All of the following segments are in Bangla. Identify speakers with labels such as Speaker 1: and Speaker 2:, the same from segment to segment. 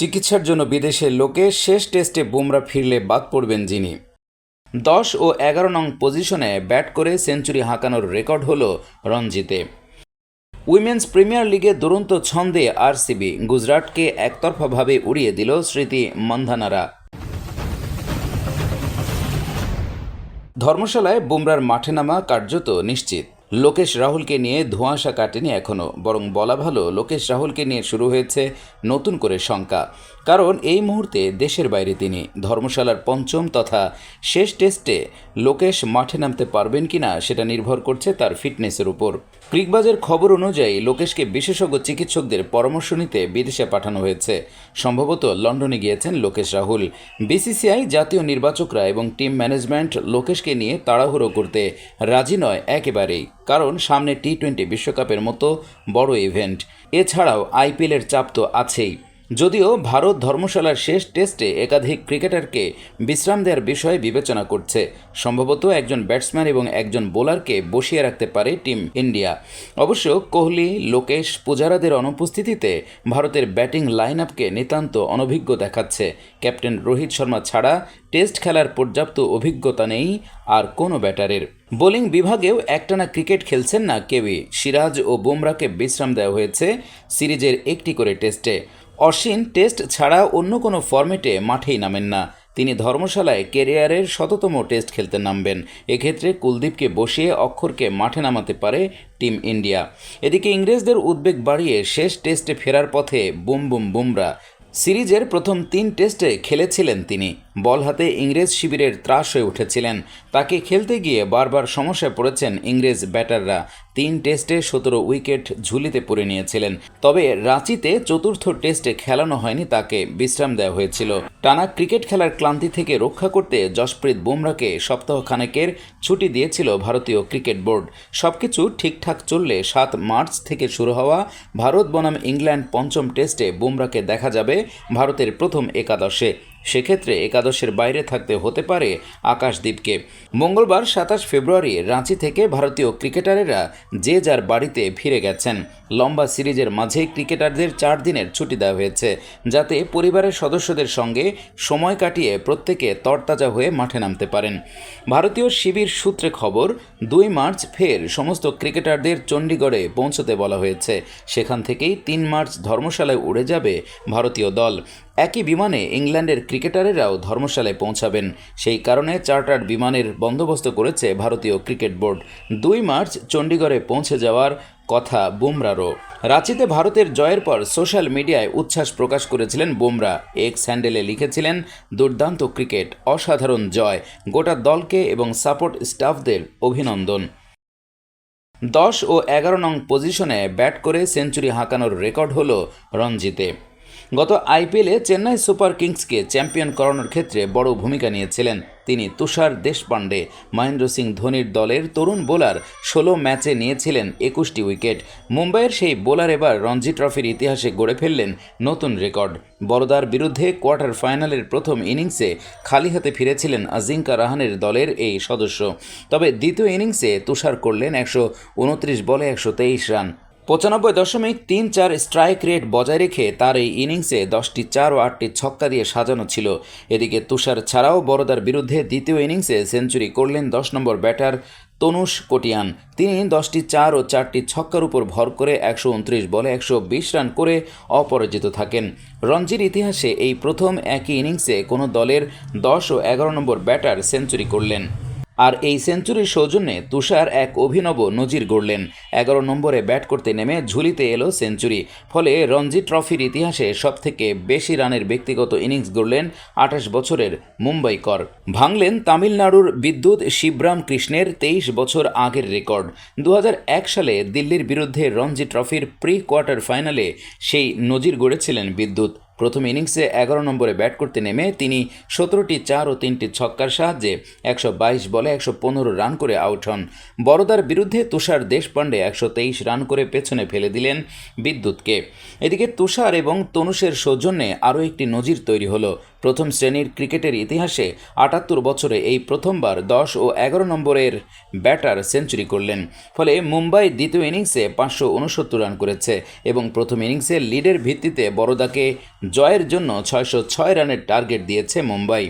Speaker 1: চিকিৎসার জন্য বিদেশে লোকে শেষ টেস্টে বুমরা ফিরলে বাদ পড়বেন যিনি। দশ ও এগারো নং পজিশনে ব্যাট করে সেঞ্চুরি হাঁকানোর রেকর্ড হল রঞ্জিতে। উইমেন্স প্রিমিয়ার লিগে দুরন্ত ছন্দে আরসিবি গুজরাটকে একতরফাভাবে উড়িয়ে দিল স্মৃতি মন্ধানারা। ধর্মশালায় বুমরার মাঠে নামা কার্যত নিশ্চিত। লোকেশ রাহুলকে নিয়ে ধোঁয়াশা কাটেনি এখনও বরং বলা ভালো, লোকেশ রাহুলকে নিয়ে শুরু হয়েছে নতুন করে শঙ্কা। কারণ এই মুহূর্তে দেশের বাইরে তিনি ধর্মশালার পঞ্চম তথা শেষ টেস্টে লোকেশ মাঠে নামতে পারবেন কিনা সেটা নির্ভর করছে তার ফিটনেসের উপর। ক্রিকবাজের খবর অনুযায়ী লোকেশকে বিশেষজ্ঞ চিকিৎসকদের পরামর্শ নিতে বিদেশে পাঠানো হয়েছে। সম্ভবত লন্ডনে গিয়েছেন লোকেশ রাহুল। বিসিসিআই জাতীয় নির্বাচকরা এবং টিম ম্যানেজমেন্ট লোকেশকে নিয়ে তাড়াহুড়ো করতে রাজি নয় একেবারেই, কারণ সামনে টি টোয়েন্টি বিশ্বকাপের মতো বড় ইভেন্ট। এছাড়াও আইপিএলের চাপ তো আছেই। যদিও ভারত ধর্মশালার শেষ টেস্টে একাধিক ক্রিকেটারকে বিশ্রাম দেওয়ার বিষয়ে বিবেচনা করছে। সম্ভবত একজন ব্যাটসম্যান এবং একজন বোলারকে বসিয়ে রাখতে পারে টিম ইন্ডিয়া। অবশ্য কোহলি, লোকেশ পূজারাদের অনুপস্থিতিতে ভারতের ব্যাটিং লাইন আপকে নিতান্ত অনভিজ্ঞ দেখাচ্ছে। ক্যাপ্টেন রোহিত শর্মা ছাড়া টেস্ট খেলার পর্যাপ্ত অভিজ্ঞতা নেই আর কোনো ব্যাটারের। বোলিং বিভাগেও একটানা ক্রিকেট খেলছেন না কেউই। সিরাজ ও বুমরাকে বিশ্রাম দেওয়া হয়েছে সিরিজের একটি করে টেস্টে। অশ্বিন টেস্ট ছাড়া অন্য কোনো ফর্মেটে মাঠেই নামেন না। তিনি ধর্মশালায় কেরিয়ারের শততম টেস্ট খেলতে নামবেন। এক্ষেত্রে কুলদীপকে বসিয়ে অক্ষরকে মাঠে নামাতে পারে টিম ইন্ডিয়া। এদিকে ইংরেজদের উদ্বেগ বাড়িয়ে শেষ টেস্টে ফেরার পথে বুম বুম বুমরা। সিরিজের প্রথম তিন টেস্টে খেলেছিলেন তিনি। বল হাতে ইংরেজ শিবিরের ত্রাস হয়ে উঠেছিলেন। তাকে খেলতে গিয়ে বারবার সমস্যায় পড়েছেন ইংরেজ ব্যাটাররা। তিন টেস্টে সতেরো উইকেট ঝুলিতে পড়ে নিয়েছিলেন। তবে রাঁচিতে চতুর্থ টেস্টে খেলানো হয়নি তাকে, বিশ্রাম দেওয়া হয়েছিল। টানা ক্রিকেট খেলার ক্লান্তি থেকে রক্ষা করতে জসপ্রীত বুমরাকে সপ্তাহখানেকের ছুটি দিয়েছিল ভারতীয় ক্রিকেট বোর্ড। সবকিছু ঠিকঠাক চললে সাত মার্চ থেকে শুরু হওয়া ভারত বনাম ইংল্যান্ড পঞ্চম টেস্টে বুমরাকে দেখা যাবে ভারতের প্রথম একাদশে। সেক্ষেত্রে একাদশের বাইরে থাকতে হতে পারে আকাশদ্বীপকে মঙ্গলবার সাতাশ ফেব্রুয়ারি রাঁচি থেকে ভারতীয় ক্রিকেটারেরা যে যার বাড়িতে ফিরে গেছেন। লম্বা সিরিজের মাঝে ক্রিকেটারদের চার দিনের ছুটি দেওয়া হয়েছে, যাতে পরিবারের সদস্যদের সঙ্গে সময় কাটিয়ে প্রত্যেকে তরতাজা হয়ে মাঠে নামতে পারেন। ভারতীয় শিবির সূত্রে খবর, দুই মার্চ ফের সমস্ত ক্রিকেটারদের চণ্ডীগড়ে পৌঁছতে বলা হয়েছে। সেখান থেকেই তিন মার্চ ধর্মশালায় উড়ে যাবে ভারতীয় দল। একই বিমানে ইংল্যান্ডের ক্রিকেটারেরাও ধর্মশালায় পৌঁছাবেন। সেই কারণে চার্টার্ড বিমানের বন্দোবস্ত করেছে ভারতীয় ক্রিকেট বোর্ড। দুই মার্চ চণ্ডীগড়ে পৌঁছে যাওয়ার কথা বুমরারও রাঁচিতে ভারতের জয়ের পর সোশ্যাল মিডিয়ায় উচ্ছ্বাস প্রকাশ করেছিলেন বুমরা এক্স হ্যান্ডেলে লিখেছিলেন, দুর্দান্ত ক্রিকেট, অসাধারণ জয়। গোটা দলকে এবং সাপোর্ট স্টাফদের অভিনন্দন। দশ ও এগারো নং পজিশনে ব্যাট করে সেঞ্চুরি হাঁকানোর রেকর্ড হল রঞ্জিতে। গত আইপিএলে চেন্নাই সুপার কিংসকে চ্যাম্পিয়ন করানোর ক্ষেত্রে বড় ভূমিকা নিয়েছিলেন তিনি তুষার দেশপাণ্ডে। মহেন্দ্র সিং ধোনির দলের তরুণ বোলার ষোলো ম্যাচে নিয়েছিলেন একুশটি উইকেট। মুম্বাইয়ের সেই বোলার এবার রঞ্জি ট্রফির ইতিহাসে গড়ে ফেললেন নতুন রেকর্ড। বড়দার বিরুদ্ধে কোয়ার্টার ফাইনালের প্রথম ইনিংসে খালি হাতে ফিরেছিলেন আজিঙ্কা রাহানের দলের এই সদস্য। তবে দ্বিতীয় ইনিংসে তুষার করলেন একশো উনত্রিশ বলে একশো তেইশ রান। পঁচানব্বই দশমিক তিন চার স্ট্রাইক রেট বজায় রেখে তার এই ইনিংসে দশটি চার ও আটটি ছক্কা দিয়ে সাজানো ছিল। এদিকে তুষার ছাড়াও বড়দার বিরুদ্ধে দ্বিতীয় ইনিংসে সেঞ্চুরি করলেন দশ নম্বর ব্যাটার তনুষ কোটিয়ান। তিনি দশটি চার ও চারটি ছক্কার উপর ভর করে একশো উনত্রিশ বলে একশো বিশ রান করে অপরাজিত থাকেন। রঞ্জির ইতিহাসে এই প্রথম একই ইনিংসে কোনো দলের দশ ও এগারো নম্বর ব্যাটার সেঞ্চুরি করলেন। আর এই সেঞ্চুরির সৌজন্যে তুষার এক অভিনব নজির গড়লেন। এগারো নম্বরে ব্যাট করতে নেমে ঝুলিতে এলো সেঞ্চুরি, ফলে রঞ্জি ট্রফির ইতিহাসে সবথেকে বেশি রানের ব্যক্তিগত ইনিংস গড়লেন আঠাশ বছরের মুম্বাইকর ভাঙলেন তামিলনাড়ুর বিদ্যুৎ শিবরাম কৃষ্ণের তেইশ বছর আগের রেকর্ড। দু হাজার এক সালে দিল্লির বিরুদ্ধে রঞ্জি ট্রফির প্রি কোয়ার্টার ফাইনালে সেই নজির গড়েছিলেন বিদ্যুৎ। প্রথম ইনিংসে এগারো নম্বরে ব্যাট করতে নেমে তিনি সতেরোটি চার ও তিনটি ছক্কার সাহায্যে একশো বাইশ বলে একশো পনেরো রান করে আউট হন। বড়দার বিরুদ্ধে তুষার দেশপাণ্ডে একশো তেইশ রান করে পেছনে ফেলে দিলেন বিদ্যুৎকে। এদিকে তুষার এবং তনুষের সৌজন্যে আরও একটি নজির তৈরি হলো। প্রথম শ্রেণির ক্রিকেটের ইতিহাসে আটাত্তর বছরে এই প্রথমবার দশ ও এগারো নম্বরের ব্যাটার সেঞ্চুরি করলেন। ফলে মুম্বাই দ্বিতীয় ইনিংসে পাঁচশো উনসত্তর রান করেছে এবং প্রথম ইনিংসে লিডের ভিত্তিতে বড়দাকে জয়ের জন্য ছয়শো ছয় রানের টার্গেট দিয়েছে মুম্বাই।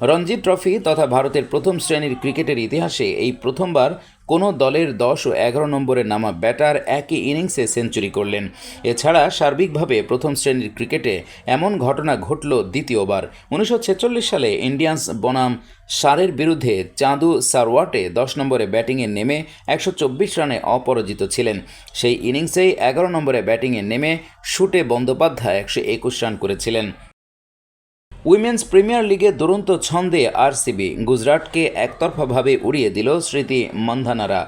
Speaker 1: রঞ্জি ট্রফি তথা ভারতের প্রথম শ্রেণির ক্রিকেটের ইতিহাসে এই প্রথমবার কোনো দলের দশ ও এগারো নম্বরে নামা ব্যাটার একই ইনিংসে সেঞ্চুরি করলেন। এছাড়া সার্বিকভাবে প্রথম শ্রেণির ক্রিকেটে এমন ঘটনা ঘটল দ্বিতীয়বার। উনিশশো ছেচল্লিশ সালে ইন্ডিয়ান্স বনাম সারের বিরুদ্ধে চাঁদু সারওয়াটে দশ নম্বরে ব্যাটিংয়ে নেমে একশো চব্বিশ রানে অপরাজিত ছিলেন। সেই ইনিংসেই এগারো নম্বরে ব্যাটিংয়ে নেমে শুটে বন্দ্যোপাধ্যায় একশো একুশ রান করেছিলেন। উইমেন্স প্রিমিয়ার লিগে দুরন্ত ছন্দে আরসিবি। গুজরাটকে একতরফাভাবে উড়িয়ে দিল স্মৃতি মন্ধানারা।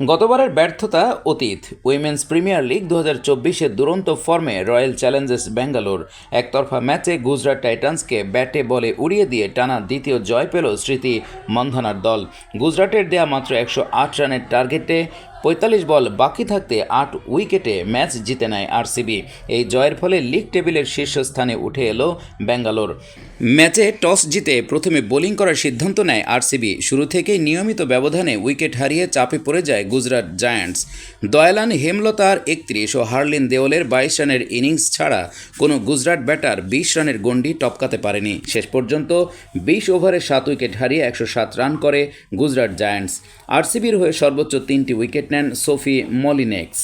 Speaker 1: গতবারের ব্যর্থতা অতীত। উইমেন্স প্রিমিয়ার লিগ দু হাজার চব্বিশের দুরন্ত ফর্মে রয়্যাল চ্যালেঞ্জার্স ব্যাঙ্গালোর একতরফা ম্যাচে গুজরাট টাইটান্সকে ব্যাটে বলে উড়িয়ে দিয়ে টানা দ্বিতীয় জয় পেল স্মৃতি মন্ধানার দল। গুজরাটের দেয়া মাত্র একশো আট রানের টার্গেটে পঁয়তাল্লিশ বল বাকি থাকতে আট উইকেটে ম্যাচ জিতে নেয় আরসিবি। এই জয়ের ফলে লিগ টেবিলের শীর্ষস্থানে উঠে এলো ব্যাঙ্গালোর। ম্যাচে টস জিতে প্রথমে বোলিং করার সিদ্ধান্ত নেয় আরসিবি। শুরু থেকেই নিয়মিত ব্যবধানে উইকেট হারিয়ে চাপে পড়ে যায় গুজরাট জায়ান্টস। দয়ালান হেমলতার একত্রিশ ও হার্লিন দেওলের বাইশ রানের ইনিংস ছাড়া কোনো গুজরাট ব্যাটার বিশ রানের গণ্ডি টপকাতে পারেনি। শেষ পর্যন্ত বিশ ওভারে সাত উইকেট হারিয়ে একশো সাত রান করে গুজরাট জায়ান্টস। আরসিবির হয়ে সর্বোচ্চ তিনটি উইকেট নেন সোফি মলিনেক্স।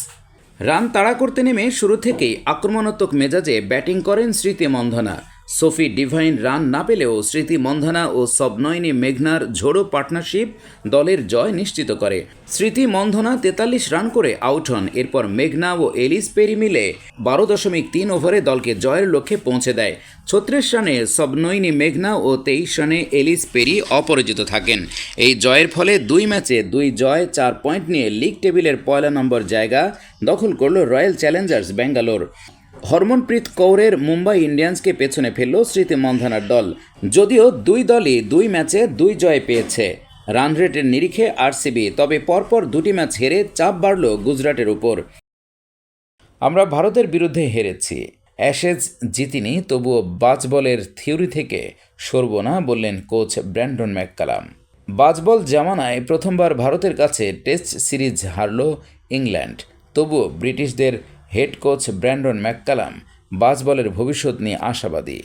Speaker 1: রান তাড়া করতে নেমে শুরু থেকেই আক্রমণাত্মক মেজাজে ব্যাটিং করেন স্মৃতি মন্ধনা। সোফি ডিভাইন রান না পেলেও স্মৃতি মন্ধনা ও সবনয়নী মেঘনার ঝোড়ো পার্টনারশিপ দলের জয় নিশ্চিত করে। স্মৃতি মন্ধনা তেতাল্লিশ রান করে আউট হন, এরপর মেঘনা ও এলিস পেরি মিলে বারো দশমিক তিন ওভারে দলকে জয়ের লক্ষ্যে পৌঁছে দেয়। ছত্রিশ রানে সবনয়নী মেঘনা ও তেইশ রানে এলিস পেরি অপরাজিত থাকেন। এই জয়ের ফলে দুই ম্যাচে দুই জয়, চার পয়েন্ট নিয়ে লিগ টেবিলের পয়লা নম্বর জায়গা দখল করল রয়্যাল চ্যালেঞ্জার্স ব্যাঙ্গালোর। হরমনপ্রীত কৌরের মুম্বাই ইন্ডিয়ান্সকে পেছনে ফেলল স্মৃতি মন্ধানার দল। যদিও দুই দলই দুই ম্যাচে দুই জয় পেয়েছে। রান রেটের নিরিখে আরসিবি, তবে পরপর দুটি ম্যাচ হেরে চাপ বাড়ল গুজরাটের উপর। আমরা ভারতের বিরুদ্ধে হেরেছি। অ্যাশেজ জিতিনি, তবুও বাজবলের থিওরি থেকে সরব না বললেন কোচ ব্র্যান্ডন ম্যাককালাম। বাজবল জামানায় প্রথমবার ভারতের কাছে টেস্ট সিরিজ হারল ইংল্যান্ড, তবুও ব্রিটিশদের হেড কোচ ব্র্যান্ডন ম্যাককালাম বাসবলের ভবিষ্যৎ নিয়ে আশাবাদী।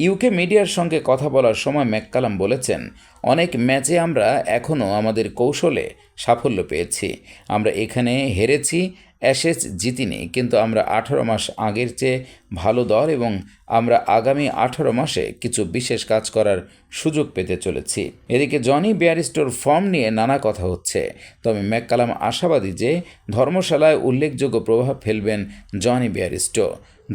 Speaker 1: ইউকে মিডিয়ার সঙ্গে কথা বলার সময় ম্যাককালাম বলেছেন, অনেক ম্যাচে আমরা এখনও আমাদের কৌশলে সাফল্য পেয়েছি। আমরা এখানে হেরেছি অ্যাশেজ জিতিনি, কিন্তু আমরা আঠারো মাস আগের চেয়ে ভালো দল এবং আমরা আগামী আঠারো মাসে কিছু বিশেষ কাজ করার সুযোগ পেতে চলেছি। এদিকে জনি ব্যারিস্টোর ফর্ম নিয়ে নানা কথা হচ্ছে, তবে ম্যাককালাম আশাবাদী যে ধর্মশালায় উল্লেখযোগ্য প্রভাব ফেলবেন জনি ব্যারিস্টো।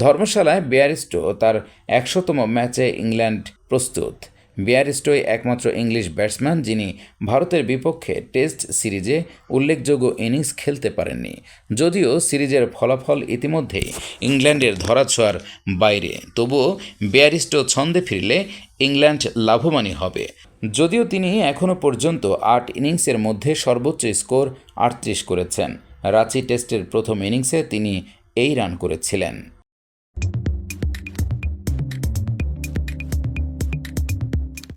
Speaker 1: ধর্মশালায় ব্যারিস্টো তার একশোতম ম্যাচে ইংল্যান্ড প্রস্তুত। বিয়ারিস্টোই একমাত্র ইংলিশ ব্যাটসম্যান যিনি ভারতের বিপক্ষে টেস্ট সিরিজে উল্লেখযোগ্য ইনিংস খেলতে পারেননি। যদিও সিরিজের ফলাফল ইতিমধ্যেই ইংল্যান্ডের ধরাছোঁয়ার বাইরে। তবুও বিয়ারিস্টো ছন্দে ফিরলে ইংল্যান্ড লাভবানই হবে। যদিও তিনি এখনও পর্যন্ত আট ইনিংসের মধ্যে সর্বোচ্চ স্কোর আটত্রিশ করেছেন। রাঁচি টেস্টের প্রথম ইনিংসে তিনি এই রান করেছিলেন।